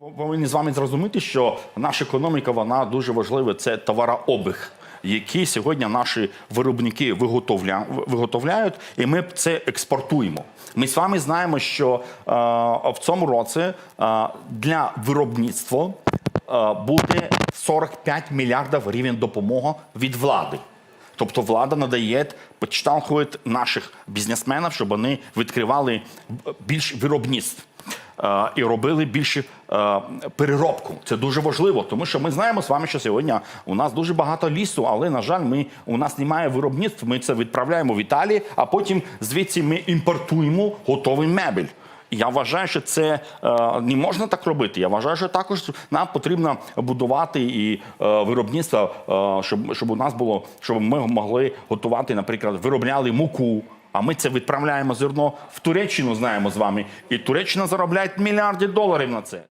Повинні з вами зрозуміти, що наша економіка вона дуже важлива. Це товарообіг, який сьогодні наші виробники виготовля... виготовляють, і ми це експортуємо. Ми з вами знаємо, що е, в цьому році е, для виробництва е, буде 45 мільярдів гривень допомоги від влади. Тобто влада надає, підштовхує наших бізнесменів, щоб вони відкривали більш виробництв і робили більше е, переробку. Це дуже важливо, тому що ми знаємо з вами, що сьогодні у нас дуже багато лісу, але на жаль, ми у нас немає виробництв. Ми це відправляємо в Італію, а потім звідси ми імпортуємо готовий мебель. Я вважаю, що це е, не можна так робити. Я вважаю, що також нам потрібно будувати і е, виробництво, е, щоб, щоб у нас було, щоб ми могли готувати, наприклад, виробляли муку. А ми це відправляємо зерно в Туреччину, знаємо з вами. І Туреччина заробляє мільярди доларів на це.